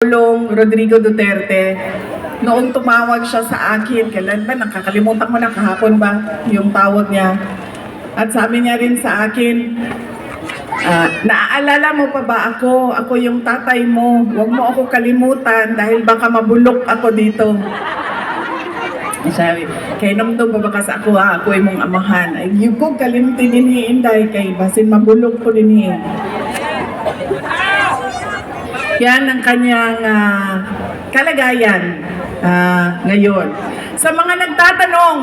Pangulong Rodrigo Duterte, noong tumawag siya sa akin, kailan ba, nakakalimutan ko na kahapon ba yung tawag niya. At sabi niya rin sa akin, ah, naaalala mo pa ba ako? Ako yung tatay mo. Huwag mo ako kalimutan dahil baka mabulok ako dito. Sabi, kay namdo ba baka sa ako ha, ako ay mong amahan. Ay, yung ko kalimti din hiinday kay basin mabulok ko din hiin. Yan ang kanyang ah, kalagayan ah, ngayon. Sa mga nagtatanong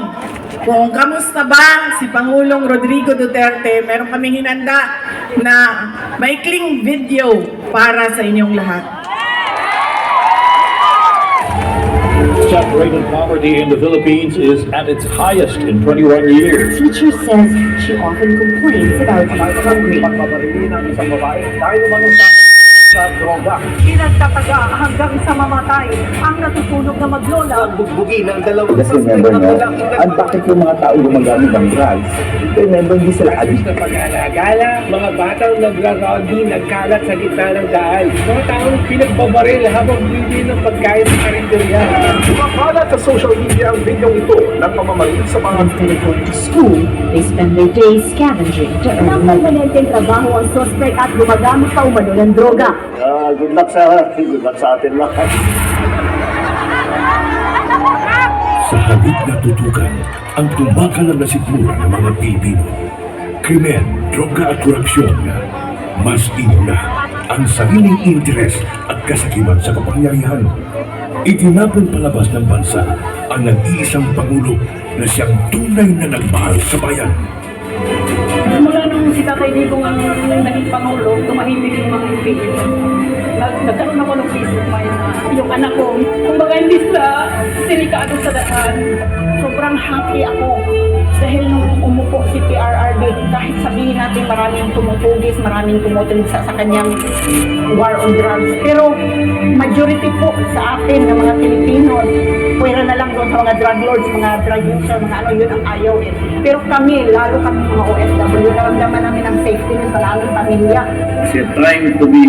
kung kamusta ba si Pangulong Rodrigo Duterte, meron kaming hinanda na maikling video para sa inyong lahat. Check rate of poverty in the Philippines is at its highest in 21 years. Teacher says she often complains about being hungry. Sa droga. pinagtataga hanggang sa mamatay ang natutunog na maglola. bugbugin ng dalawang Kasi remember nyo, at bakit yung mga tao gumagamit ng drugs? Remember, hindi sila addict. sa pag-alagala, mga batang nagra-rugby, nagkalat sa gitna ng daan. Mga taong pinagbabaril habang bili ng pagkain sa karinderya. Makalat sa social media ang video ito ng pamamalit sa mga school, they spend their days scavenging to earn Ang money. permanenteng trabaho ang suspect at gumagamit pa umano ng droga. Ah, good luck sa good luck sa atin lahat. Sa halip na tutukan ang tumakalang na sikmura ng mga Pilipino. Krimen, droga at korupsyon. Mas inuna ang sariling interes at kasakiman sa kapangyarihan. Itinapon palabas ng bansa ang nag-iisang Pangulo na siyang tunay na nagmahal sa bayan. Mula nung si Tatay Digong ang naging Pangulo, tumahimik yung mga Pilipino. Nag nagkaroon ako ng peace of mind yung anak ko, kumbaga hindi sa sinikado sa daan, sobrang happy ako. Dahil nung umupo si PRRD, kahit sabihin natin maraming tumutugis, maraming tumutulog sa, sa kanyang war on drugs. Pero majority po sa atin ng mga Pilipino, pwera na lang doon sa mga drug lords, mga drug user, mga ano, yun ang ayaw eh. Pero kami, lalo kami mga OFW, naramdaman namin ang safety nyo sa aming pamilya. They're trying to be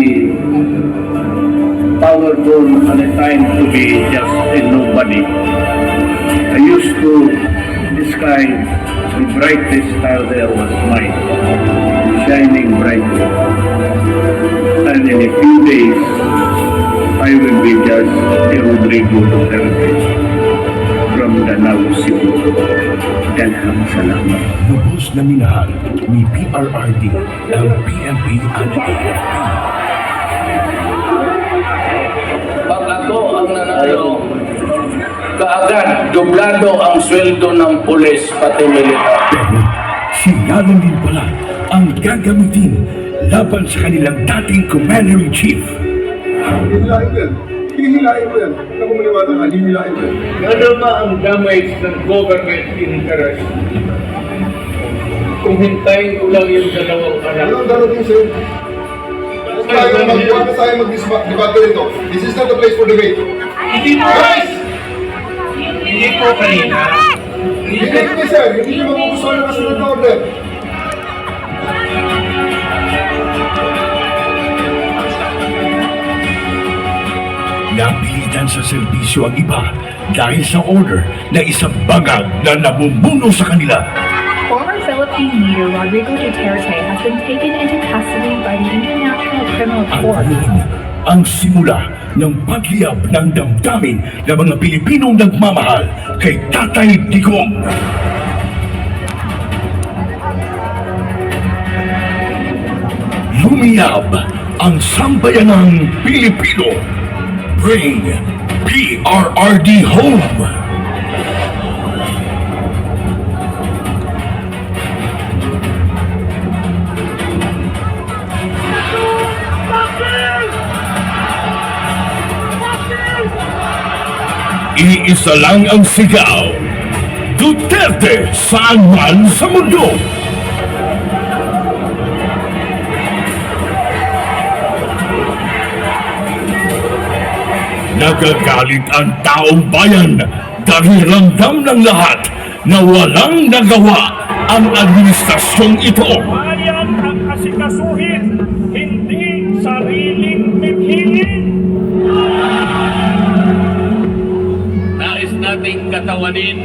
powerful and they're trying to be just a nobody. I used to describe the brightest star there was mine, shining brightly. And in a few days, I will be just a Rodrigo Duterte from Danau, Cebu. Daghang salamat. Lubos na minahal ni PRRD ang PNP at AFP. Nanalo, kaagad dublado ang sweldo ng pulis pati militar. Pero sinyalan din pala ang gagamitin laban sa kanilang dating Commander-in-Chief. Hihilain ko yan. Hihilain ko yan. Ako maniwala ka, hihilain ko yan. Ano ba ang damage ng government interest? Kung hintayin ko lang yung dalawang anak. Ano ang darating sa'yo? Huwag tayo mag- huwag na tayo mag-debate rito. This is not the place for debate. Hindi po guys! Hindi po kanina. Hindi ko sir, hindi ko magugustuhan ng kasunod na order. Napilitan sa serbisyo ang iba dahil sa order na isang bagag na namumuno sa kanila. Former Philippine leader Rodrigo Duterte has been taken into custody by the International Criminal Court. Ang simula ng paghiyab ng damdamin ng mga Pilipinong nagmamahal kay Tatay Digong. Lumiyab ang sambayanang Pilipino. Bring PRRD home. Iisa lang ang sigaw. Duterte saan man sa mundo. Nagagalit ang taong bayan dahil ramdam ng lahat na walang nagawa ang administrasyong ito. Bayan ang asikasuhin, hindi sariling mithiin. Pagkatawanin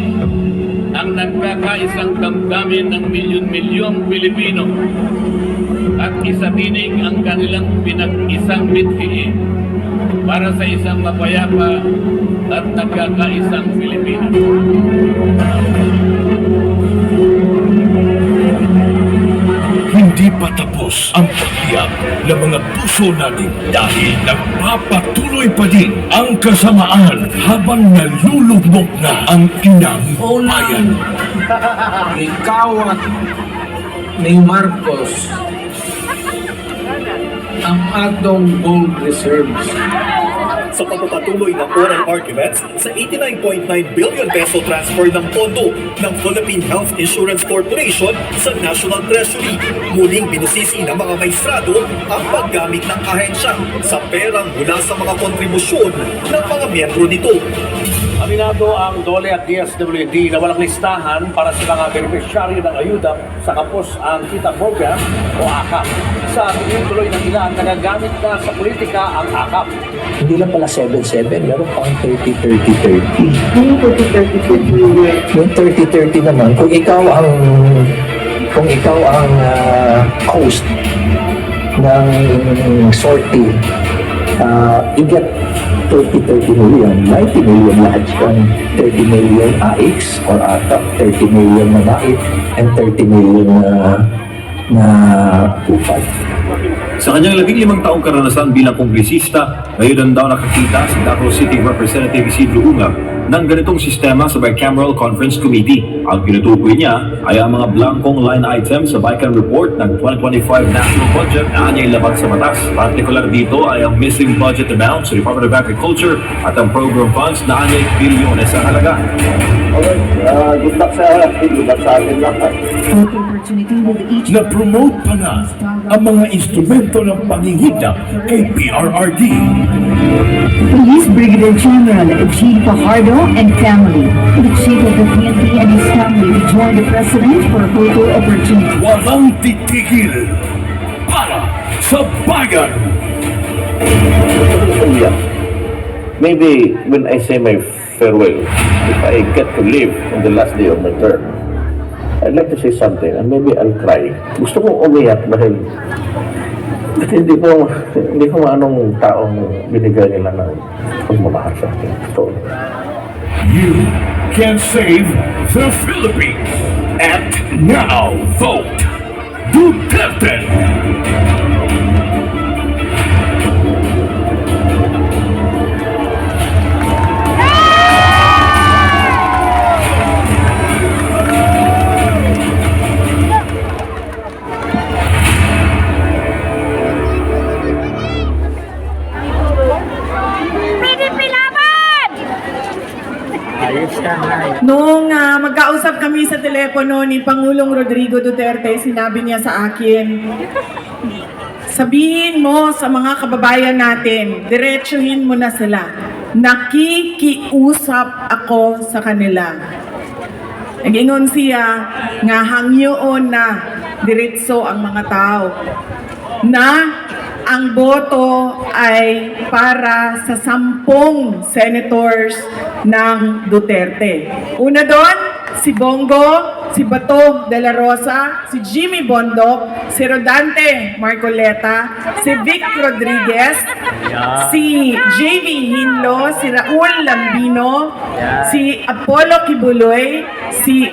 ang nagkakaisang damdamin ng milyon-milyong Pilipino at isatinig ang kanilang pinag-isang mithiin para sa isang mapayapa at nagkakaisang Pilipinas. Hindi pa tapos ang pagtiyag ng mga puso natin dahil nagpapatuloy pa din ang kasamaan habang nalulugmok na ang inang bayan. Ikaw at ni Marcos ang atong gold reserves. Sa pagpapatuloy ng oral arguments sa 89.9 billion peso transfer ng pondo ng Philippine Health Insurance Corporation sa National Treasury. Muling binusisi ng mga maestrado ang paggamit ng ahensya sa perang mula sa mga kontribusyon ng mga miyembro nito. Aminado ang Dole at DSWD na walang listahan para sa mga beneficiaryo ng ayuda sa Kapos ang Kita Program o AKAP. Sa tingin tuloy ng ilan, nagagamit na sa politika ang AKAP. Hindi lang pala 7-7, meron pang 30-30-30. Yung 30-30 naman, kung ikaw ang kung ikaw ang ah, host ng sortie, uh, you get 30-30 million, 90 million lahat yan. 30 million AX or ATAP, 30 million na NAIP, and 30 million na na upad. Sa kanyang labing limang taong karanasan bilang kongresista, ngayon daw nakakita si Davao City Representative Isidro Ungab ng ganitong sistema sa Bicameral Conference Committee. Ang tinutukoy niya ay ang mga blankong line items sa Bican Report ng 2025 National Budget na anyay labag sa batas. Partikular dito ay ang missing budget amount sa Department of Agriculture at ang program funds na anyay bilyones sa halaga. Okay, uh, good luck sa good luck sa atin lahat. opportunity with each Na-promote pa nga ang mga instrumento ng pangingidap kay PRRD. Police Brigadier General G. Fajardo and family. The chief of the PNP and his family to join the president for a photo opportunity. Walang titigil para sa bayan. Maybe when I say my farewell, if I get to live on the last day of my term, I'd like to say something and maybe I'll cry. Gusto kong umiyak dahil kasi hindi ko hindi ko maanong taong binigay nila ng pagmamahal sa akin. Totoo. You can save the Philippines. Act now. Vote Duterte. Ah, magkausap kami sa telepono ni Pangulong Rodrigo Duterte, sinabi niya sa akin, sabihin mo sa mga kababayan natin, diretsuhin mo na sila. Nakikiusap ako sa kanila. Nagingon siya nga hangyoon na diretso ang mga tao na ang boto ay para sa sampung senators ng Duterte. Una doon, si Bongo, si Bato de la Rosa, si Jimmy Bondoc, si Rodante Marcoleta, si Vic Rodriguez, si JV Hinlo, si Raul Lambino, si Apollo Kibuloy, si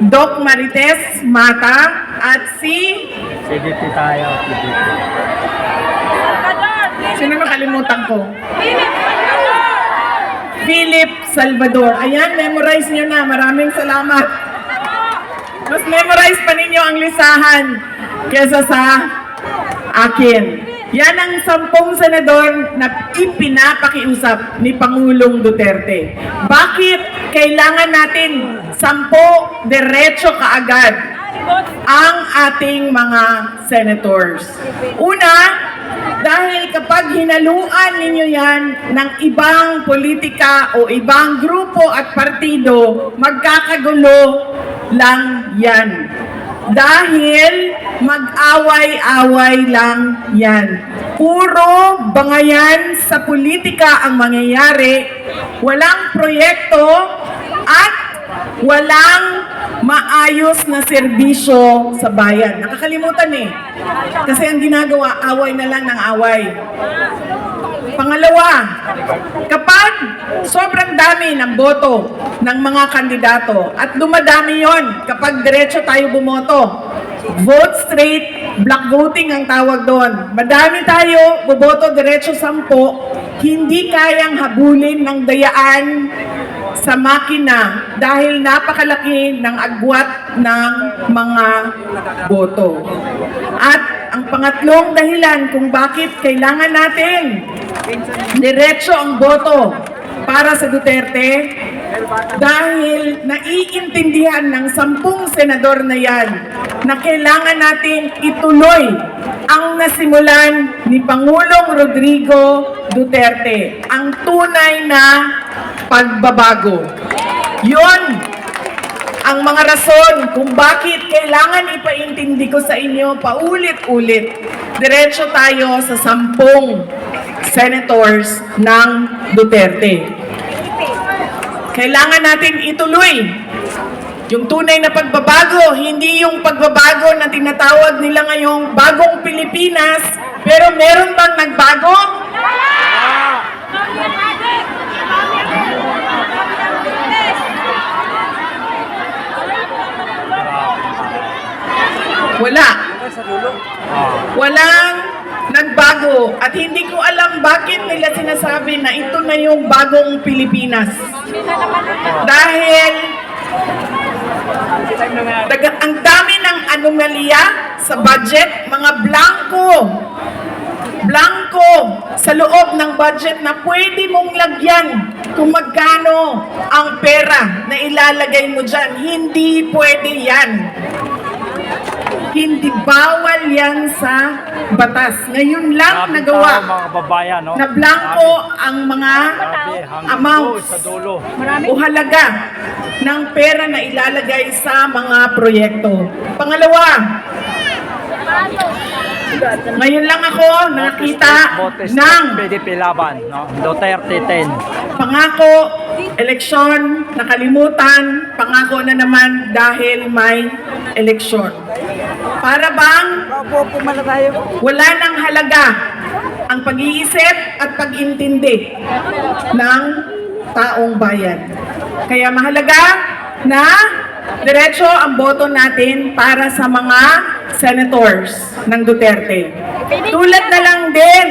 Doc Marites Mata, at si Sino nakalimutan ko? Philip Salvador. Ayan, memorize nyo na. Maraming salamat. Mas memorize pa ninyo ang lisahan kesa sa akin. Yan ang sampung senador na ipinapakiusap ni Pangulong Duterte. Bakit kailangan natin sampo derecho kaagad ang ating mga senators? Una, dahil kapag hinaluan ninyo yan ng ibang politika o ibang grupo at partido, magkakagulo lang yan. Dahil mag-away-away lang yan. Puro bangayan sa politika ang mangyayari. Walang proyekto, At walang maayos na serbisyo sa bayan. Nakakalimutan eh. Kasi ang ginagawa, away na lang ng away. Pangalawa, kapag sobrang dami ng boto ng mga kandidato at dumadami yon kapag diretso tayo bumoto, vote straight, block voting ang tawag doon. Madami tayo, buboto diretso sampo, hindi kayang habulin ng dayaan sa makina dahil napakalaki ng agwat ng mga boto. At ang pangatlong dahilan kung bakit kailangan natin diretso ang boto para sa Duterte dahil naiintindihan ng sampung senador na yan na kailangan natin ituloy ang nasimulan ni Pangulong Rodrigo Duterte, ang tunay na pagbabago. Yon ang mga rason kung bakit kailangan ipaintindi ko sa inyo paulit-ulit. Diretso tayo sa sampung senators ng Duterte. Kailangan natin ituloy yung tunay na pagbabago, hindi yung pagbabago na tinatawag nila ngayong bagong Pilipinas, pero meron bang nagbago? Wala. Walang nagbago. At hindi ko alam bakit nila sinasabi na ito na yung bagong Pilipinas. Dahil daga, ang dami ng anomalya sa budget, mga blanco. Blanco sa loob ng budget na pwede mong lagyan kung magkano ang pera na ilalagay mo dyan. Hindi pwede yan. Hindi bawal yan sa batas. Ngayon lang nagawa mga babayan, no? na blanco ang mga amounts o halaga ng pera na ilalagay sa mga proyekto. Pangalawa, ngayon lang ako nakita ng PDP laban, no? Duterte 10. pangako, eleksyon, nakalimutan, pangako na naman dahil may eleksyon. Para bang wala nang halaga ang pag-iisip at pag-intindi ng taong bayan. Kaya mahalaga na diretso ang boto natin para sa mga senators ng Duterte. Tulad na lang din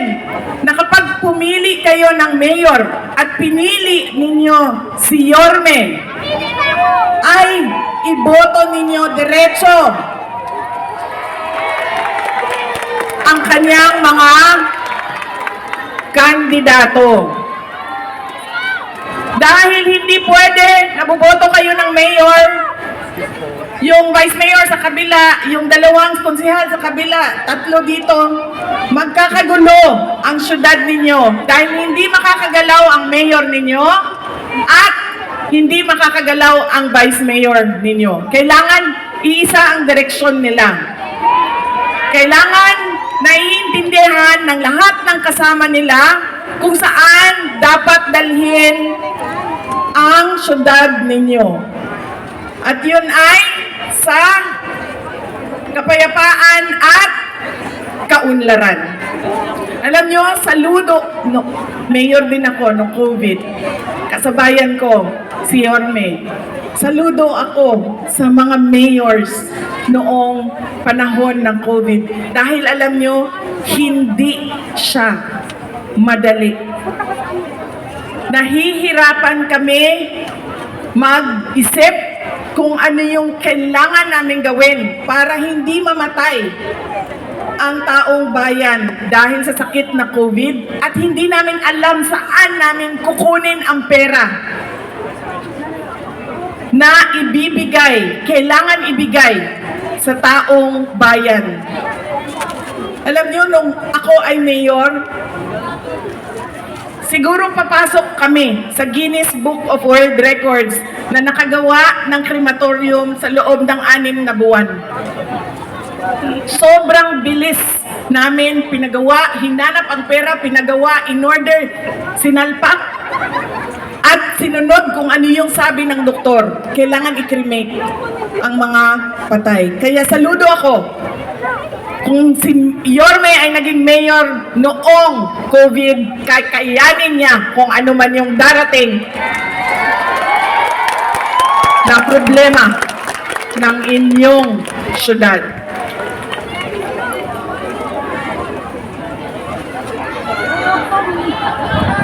na kapag pumili kayo ng mayor at pinili ninyo si Yorme, ay iboto ninyo diretso ang kanyang mga kandidato. Dahil hindi pwede nabuboto kayo ng mayor, yung vice mayor sa kabila, yung dalawang konsehal sa kabila, tatlo dito, magkakagulo ang syudad ninyo dahil hindi makakagalaw ang mayor ninyo at hindi makakagalaw ang vice mayor ninyo. Kailangan iisa ang direksyon nila. Kailangan naiintindihan ng lahat ng kasama nila kung saan dapat dalhin ang syudad ninyo. At yun ay sa kapayapaan at kaunlaran. Alam nyo, saludo, no, mayor din ako nung COVID. Kasabayan ko, si Yorme. Saludo ako sa mga mayors noong panahon ng COVID. Dahil alam nyo, hindi siya madali. Nahihirapan kami mag-isip kung ano yung kailangan namin gawin para hindi mamatay ang taong bayan dahil sa sakit na COVID at hindi namin alam saan namin kukunin ang pera na ibibigay, kailangan ibigay sa taong bayan. Alam niyo, nung ako ay mayor, siguro papasok kami sa Guinness Book of World Records na nakagawa ng krematorium sa loob ng anim na buwan. Sobrang bilis namin pinagawa, hinanap ang pera, pinagawa, in order, sinalpak, at sinunod kung ano yung sabi ng doktor. Kailangan i-cremate ang mga patay. Kaya saludo ako kung si Yorme ay naging mayor noong COVID, kakayanin niya kung ano man yung darating na problema ng inyong syudad.